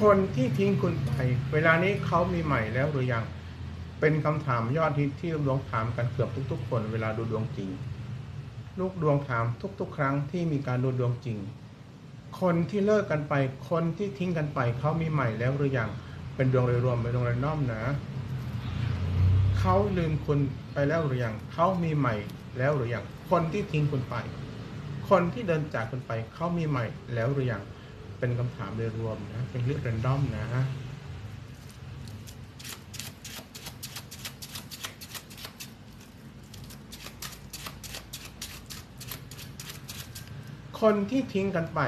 คนที่ทิ้งคุณไป เวลานี้เขามีใหม่แล้วหรือยัง เป็นคำถามยอดฮิตที่ดวงถามกันเกือบทุก ๆ คน เวลาดูดวงจริง ลูกดวงถามทุก ๆ ครั้งที่มีการดูดวงจริง คนที่เลิกกันไป คนที่ทิ้งกันไป เขามีใหม่แล้วหรือยัง เป็นดวงโดยรวมเป็นดวงรายน้อมนะเขาลืมคุณไปแล้วหรือยังเขามีใหม่แล้วหรือยังคนที่ทิ้งคุณไป คนที่เดินจากคุณไปเขามีใหม่แล้วหรือยัง เป็นคำถามโดยรวมนะ เป็นเรื่อง r รนดอมนะคนที่ทิ้งกันไป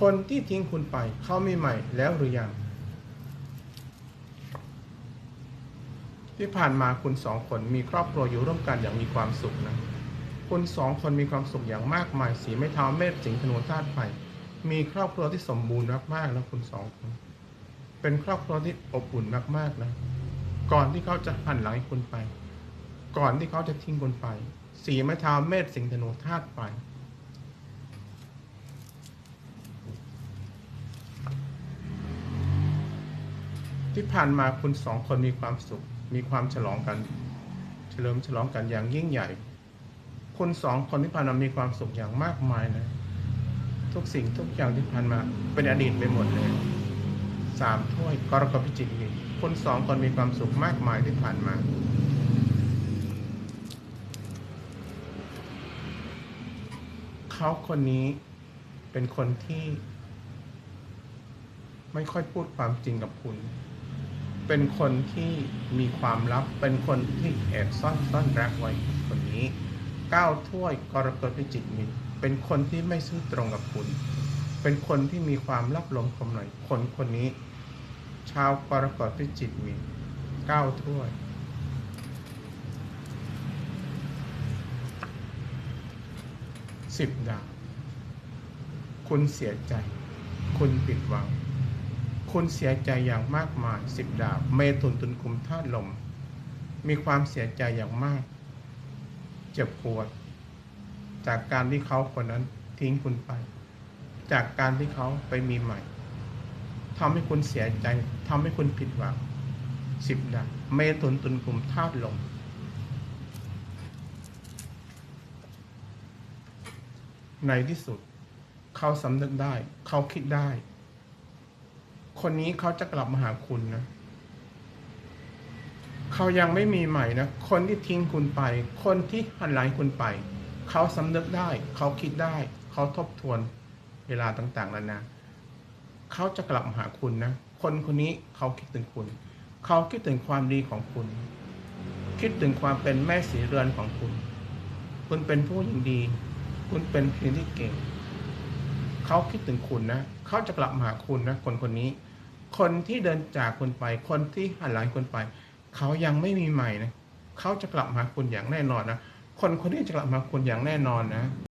คนที่ทิ้งคุณไป เขามีใหม่แล้วหรือยัง ที่ผ่านมาคุณสองคนมีครอบครัวอยู่ร่วมกันอย่างมีความสุขนะ คุณสองคนมีความสุขอย่างมากมาย สีไม่เท้าเมฆสิงห์ธนูธาตุไฟ มีครอบครัวที่สมบูรณ์มากๆนะคุณสองคนเป็นครอบครัวที่อบอุ่นมากๆนะก่อนที่เขาจะหันหลังให้คุณไป ก่อนที่เขาจะทิ้งคุณไปสีม้เท้าเมฆสิงห์ธนูธาตุไฟที่ผ่านมาคุณสองคนมีความสุข มีความฉลองกัน เฉลิมฉลองกันอย่างยิ่งใหญ่คุณสองคนที่ผ่านมามีความสุขอย่างมากมายนะ ทุกสิ่งทุกอย่างที่ผ่านมา เป็นอดีตไปหมดเลยสามถ้วยกรกฎพิจิกนี่คุณสองคนมีความสุขมากมายที่ผ่านมา เขาคนนี้เป็นคนที่ ไม่ค่อยพูดความจริงกับคุณ เป็นคนที่มีความลับ เป็นคนที่แอบซ่อนซ่อนรักไว้คนนี้ ก้าวถ้วยกรกฎพิจิกมินเป็นคนที่ไม่ซื่อตรงกับคุณ เป็นคนที่มีความลับลมคมหน่อยคนคนนี้ ชาวกรกฎพิจิกมินก้าวถ้วยสิบดาวคุณเสียใจ คุณผิดหวัง คุณเสียใจอย่างมากมายสิบดาบเมตุนตุนคุมธาตุลม มีความเสียใจอย่างมาก เจ็บปวด จากการที่เขาคนนั้นทิ้งคุณไป จากการที่เขาไปมีใหม่ทำให้คุณเสียใจทำให้คุณผิดหวังสิบดาบเมตุนตุนคุมธาตุลมในที่สุด เขาสำนึกได้ เขาคิดได้ คนนี้เขาจะกลับมาหาคุณนะ เขายังไม่มีใหม่นะ คนที่ทิ้งคุณไป คนที่หันหลังคุณไป เขาสำนึกได้ เขาคิดได้ เขาทบทวนเวลาต่างๆแล้วนะ เขาจะกลับมาหาคุณนะ คนคนนี้เขาคิดถึงคุณ เขาคิดถึงความดีของคุณ คิดถึงความเป็นแม่สีเรือนของคุณ คุณเป็นผู้หญิงดี คุณเป็นเพียงที่เก่ง เขาคิดถึงคุณนะ เขาจะกลับมาหาคุณนะ คนคนนี้ คนที่เดินจากคุณไป คนที่หันหลังคุณไป เขายังไม่มีใหม่นะเขาจะกลับมาหาคุณอย่างแน่นอนนะ คนคนนี้จะกลับมาหาคุณอย่างแน่นอนนะ